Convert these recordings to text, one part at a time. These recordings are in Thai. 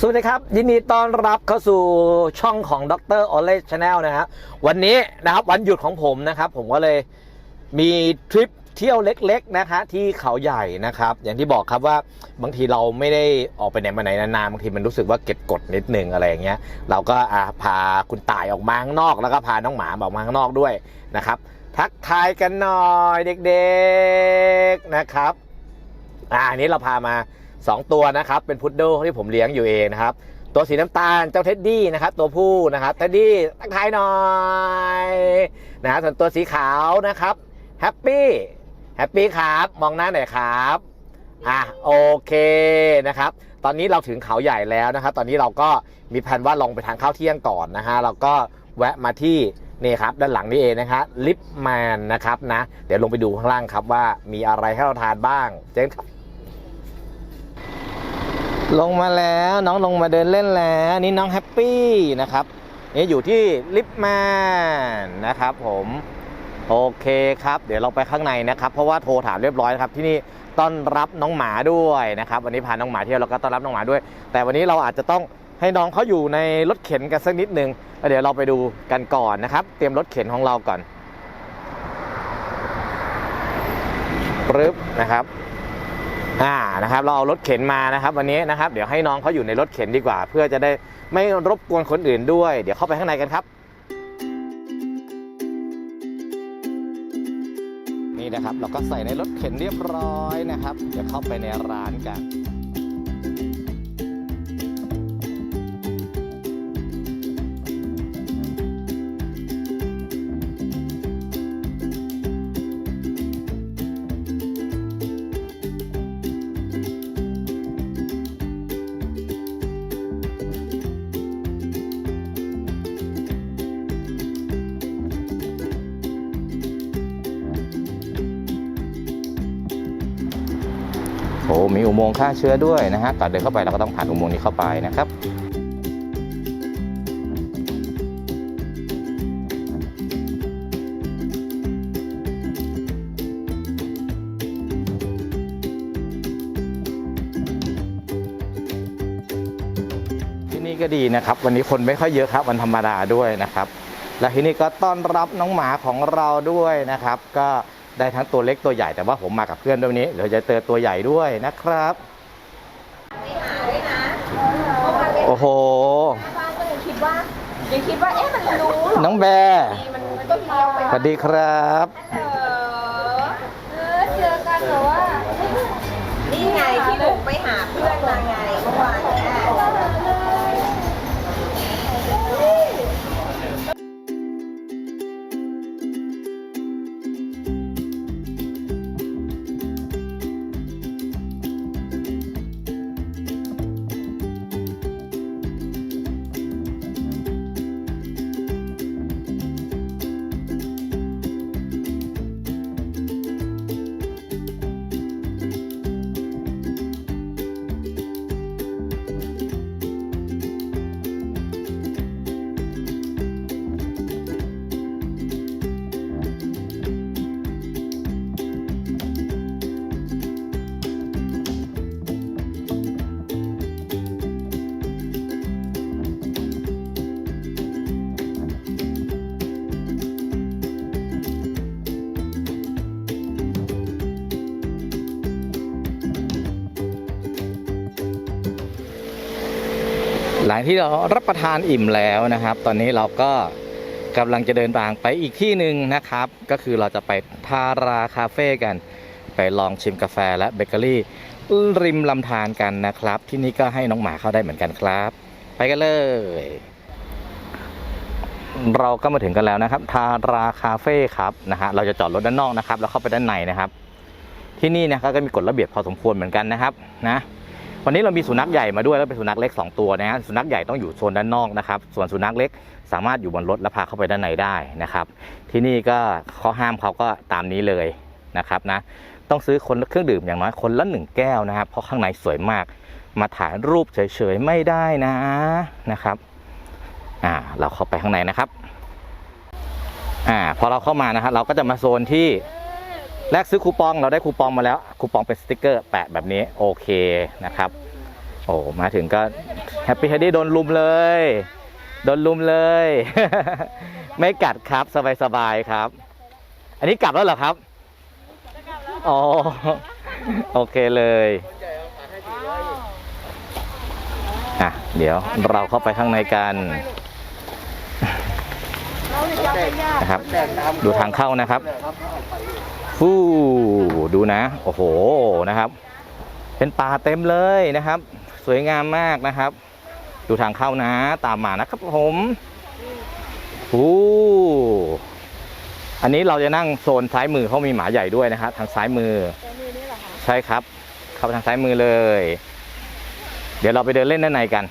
สวัสดีครับ ยินดีต้อนรับเข้าสู่ช่องของดรโอเลชาแนลนะฮะวันนี้นะครับวันหยุดของผมนะครับ ผมก็เลยมีทริปเที่ยวเล็กๆนะคะที่เขาใหญ่นะครับ อย่างที่บอกครับว่าบางทีเราไม่ได้ออกไปไหนมาไหนนานๆบางทีมันรู้สึกว่าเก็บกดนิดนึงอะไรอย่างเงี้ย เราก็อะพาคุณต่ายออกมาข้างนอก แล้วก็พาน้องหมาออกมาข้างนอกด้วยนะครับ ทักทายกันหน่อยเด็กๆนะครับ อ่าอันนี้เราพามา 2 ตัวนะครับเป็นพุดเดิ้ลที่ผมเลี้ยงอยู่เองนะครับตัวสีน้ำตาลเจ้าเท็ดดี้นะครับตัวผู้นะครับเท็ดดี้ทักทายหน่อยนะส่วนตัวสีขาวนะครับแฮปปี้แฮปปี้ครับมองหน้าหน่อยครับอะโอเคนะครับตอนนี้เราถึงเขาใหญ่แล้วนะครับ ตอนนี้เราก็มีแผนว่าลงไปทานข้าวเที่ยงก่อนนะฮะเราก็แวะมาที่นี่ครับด้านหลังนี่เองนะครับลิฟแมนนะครับนะเดี๋ยวลงไปดูข้างล่างครับว่ามีอะไรให้เราทานบ้างเจนครับ ลงมาแล้วน้องลงมาเดินเล่นแล้วนี่น้องแฮปปี้นะครับนี่อยู่ที่ลิฟต์แมนนะครับผมโอเคครับ เดี๋ยวเราไปข้างในนะครับ เพราะว่าโทรถามเรียบร้อยครับที่นี่ต้อนรับน้องหมาด้วยนะครับวันนี้พาน้องหมาเที่ยวแล้วก็ต้อนรับน้องหมาด้วย แต่วันนี้เราอาจจะต้องให้น้องเขาอยู่ในรถเข็นกันสักนิดนึงแล้วเดี๋ยวเราไปดูกันก่อนนะครับ เตรียมรถเข็นของเราก่อนปึ๊บนะครับ อ่านะครับเราเอารถเข็นมานะครับวันนี้นะครับเดี๋ยวให้น้องเขาอยู่ในรถเข็นดีกว่า เพื่อจะได้ไม่รบกวนคนอื่นด้วย เดี๋ยวเข้าไปข้างในกันครับ นี่นะครับเราก็ใส่ในรถเข็นเรียบร้อยนะครับ เดี๋ยวเข้าไปในร้านกัน มีอุโมงค์ฆ่าเชื้อด้วยนะฮะก่อนเดินเข้าไปเราก็ต้องผ่านอุโมงค์นี้เข้าไปนะครับที่นี่ก็ดีนะครับ วันนี้คนไม่ค่อยเยอะครับวันธรรมดาด้วยนะครับ และที่นี่ก็ต้อนรับน้องหมาของเราด้วยนะครับ ก็ ได้ทั้งตัวเล็กตัวใหญ่แต่ว่าผมมากับเพื่อนด้วยวันนี้เดี๋ยวจะเจอตัวใหญ่ด้วยนะครับโอ้โหบ้านก็ยังคิดว่ายังคิดว่าเอ๊ะมันรู้เหรอน้องแบร์มันก็เลี้ยวไปสวัสดีครับเออเออเจอกันเหรอว่านี่ไงที่หนูไปหาเพื่อนมาไงเมื่อวาน หลังที่เรารับประทานอิ่มแล้วนะครับ ตอนนี้เราก็กำลังจะเดินทางไปอีกที่หนึ่งนะครับ ก็คือเราจะไปทาราคาเฟ่กัน ไปลองชิมกาแฟและเบเกอรี่ริมลำธารกันนะครับ ที่นี่ก็ให้น้องหมาเข้าได้เหมือนกันครับ ไปกันเลย เราก็มาถึงกันแล้วนะครับ ทาราคาเฟ่ครับนะฮะเราจะจอดรถด้านนอกนะครับ แล้วเข้าไปด้านในนะครับ ที่นี่นะครับก็มีกฎระเบียบพอสมควรเหมือนกันนะครับนะ วันนี้เรามีสุนัขใหญ่มาด้วยแล้วเป็นสุนัขเล็ก 2 ตัวนะฮะสุนัขใหญ่ต้องอยู่โซนด้านนอกนะครับ ส่วนสุนัขเล็กสามารถอยู่บนรถและพาเข้าไปด้านในได้นะครับ ที่นี่ก็ข้อห้ามเขาก็ตามนี้เลยนะครับนะต้องซื้อคนเครื่องดื่มอย่างน้อยคนละหนึ่งแก้วนะครับ เพราะข้างในสวยมาก มาถ่ายรูปเฉยๆไม่ได้นะนะครับอ่าเราเข้าไปข้างในนะครับอ่าพอเราเข้ามานะครับเราก็จะมาโซนที่ แลกซื้อคูปองเราได้คูปองมาแล้ว คูปองเป็นสติกเกอร์แปะแบบนี้โอเคนะครับโอ้มาถึงก็แฮปปี้เฮดดี้โดนลุมเลย โดนลุมเลย ไม่กัดครับสบายสบายๆครับ อันนี้กลับแล้วเหรอครับอ๋อโอเคเลยอะเดี๋ยวเราเข้าไปข้างในกันนะครับ ดูทางเข้านะครับ ฟู่ดูนะ โอ้โหนะครับ เป็นป่าเต็มเลยนะครับ สวยงามมากนะครับ ดูทางเข้านะ ตามมานะครับผมฟู่อันนี้เราจะนั่งโซนซ้ายมือเขามีหมาใหญ่ด้วยนะฮะทางซ้ายมือใช่ครับ เข้าไปทางซ้ายมือเลย เดี๋ยวเราไปเดินเล่นด้านในกัน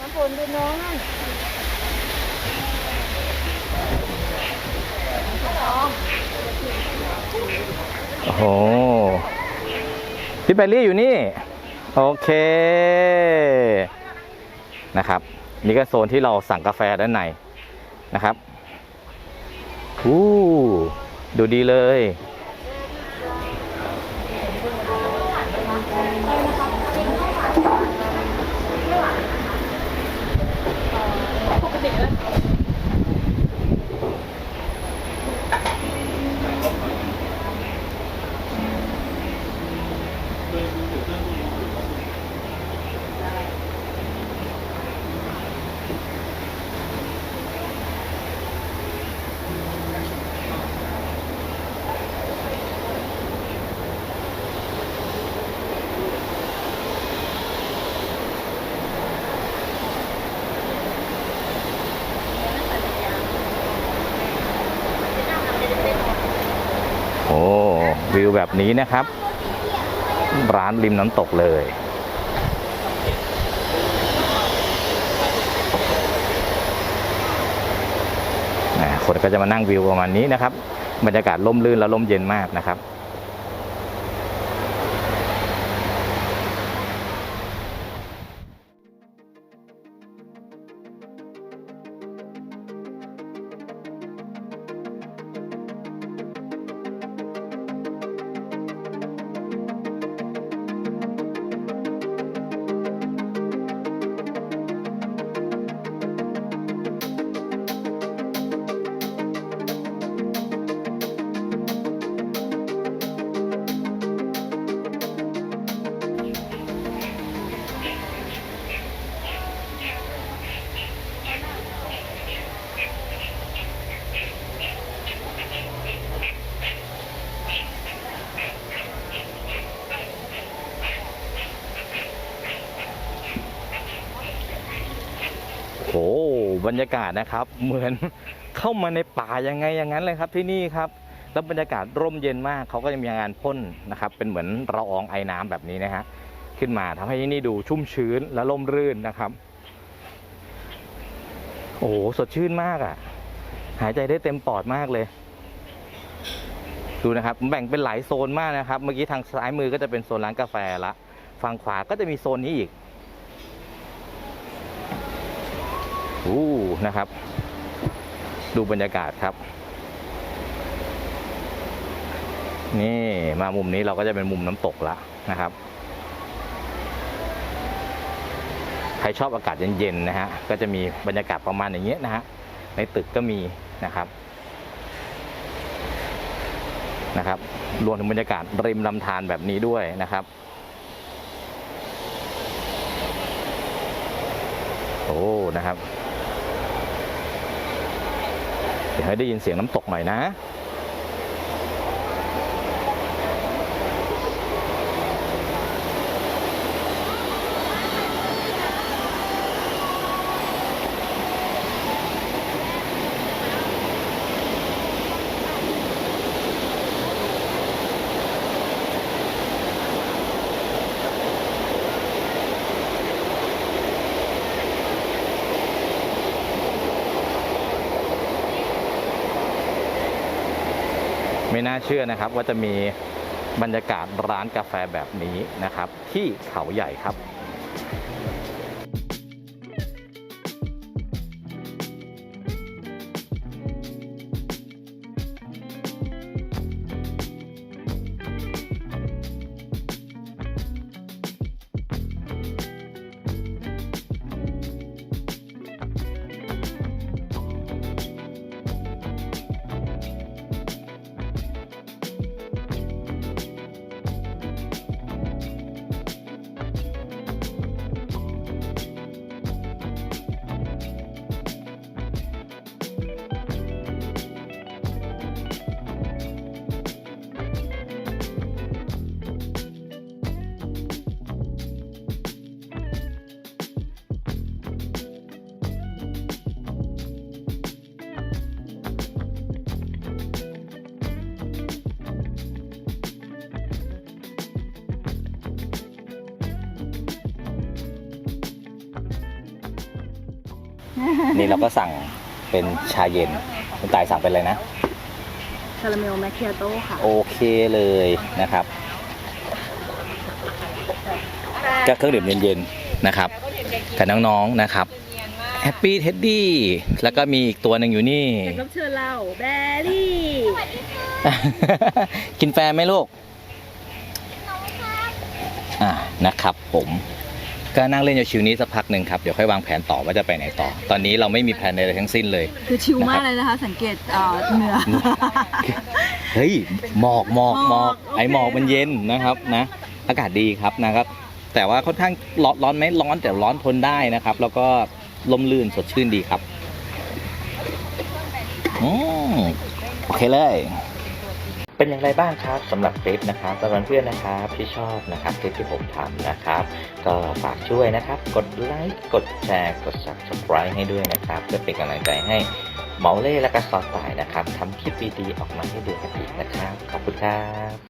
น้ำฝนดูน้องนั่น โอ้โหพี่เบลลี่อยู่นี่ โอเคนะครับนี่ก็โซนที่เราสั่งกาแฟด้านในนะครับอู้ดูดีเลย โอ้ วแบบนี้นะครับ ร้านริมน้ำตกเลยคนก็จะมานั่งวิวประมาณนี้นะครับ บรรยากาศล่มรื่นและล่มเย็นมากนะครับ บรรยากาศนะครับ เหมือนเข้ามาในป่ายังไงอย่างนั้นเลยครับที่นี่ครับ แล้วบรรยากาศร่มเย็นมากเขาก็จะมีงานพ่นนะครับ เป็นเหมือนละอองไอน้ำแบบนี้นะฮะขึ้นมาทำให้ที่นี่ดูชุ่มชื้นและร่มรื่นนะครับ โอ้โหสดชื่นมากอะ่ะ หายใจได้เต็มปอดมากเลย ดูนะครับ แบ่งเป็นหลายโซนมากนะครับ เมื่อกี้ทางซ้ายมือก็จะเป็นโซนร้านกาแฟละฝั่งขวาก็จะมีโซนนี้อีก อู้นะครับ ดูบรรยากาศครับ นี่มามุมนี้เราก็จะเป็นมุมน้ำตกละนะครับ ใครชอบอากาศเย็นๆนะฮะ ก็จะมีบรรยากาศประมาณอย่างเงี้ยนะฮะ ในตึกก็มีนะครับนะครับรวมถึงบรรยากาศริมลำธารแบบนี้ด้วยนะครับ โอ้ นะครับ เดี๋ยวให้ได้ยินเสียงน้ำตกหน่อยนะ ไม่น่าเชื่อนะครับว่าจะมีบรรยากาศร้านกาแฟแบบนี้นะครับ ที่เขาใหญ่ครับ นี่เราก็สั่งเป็นชาเย็นคุณตายสั่งเป็นอะไรนะคาราเมลแมคเคียโต้ค่ะ โอเคเลยนะครับก็เครื่องดื่มเย็นๆนะครับกับน้องๆนะครับแฮปปี้เท็ดดี้แล้วก็มีอีกตัวหนึ่งอยู่นี่แขกรับเชิญเราแบรี่กินแฟร์ไหมลูกอ่านะครับผม ก็นั่งเล่นอยู่ชิวนี้สักพักหนึ่งครับเดี๋ยวค่อยวางแผนต่อว่าจะไปไหนต่อ ตอนนี้เราไม่มีแผนอะไรทั้งสิ้นเลย คือชิลมากเลยนะคะ สังเกตเอ่อเหนือ เฮ้ยหมอกหมอกหมอกหมอกโอเคไอหมอกมันเย็นนะครับนะ อากาศดีครับนะครับ แต่ว่าค่อนข้างร้อนร้อนไหมร้อนแต่ร้อนทนได้นะครับ แล้วก็ลมลื่นสดชื่นดีครับอืมโอเคเลย เป็นอย่างไรบ้างครับสำหรับคลิปนะครับสำหรับเพื่อนนะครับที่ชอบนะครับคลิปที่ผมทำนะครับ ก็ฝากช่วยนะครับ กดไลค์กดแชร์กด subscribe ให้ด้วยนะครับเพื่อเป็นกำลังใจให้เมาเล่และก็สอสตายนะครับทำคลิปดีๆออกมาให้ดูกันอีกนะครับ ขอบคุณครับ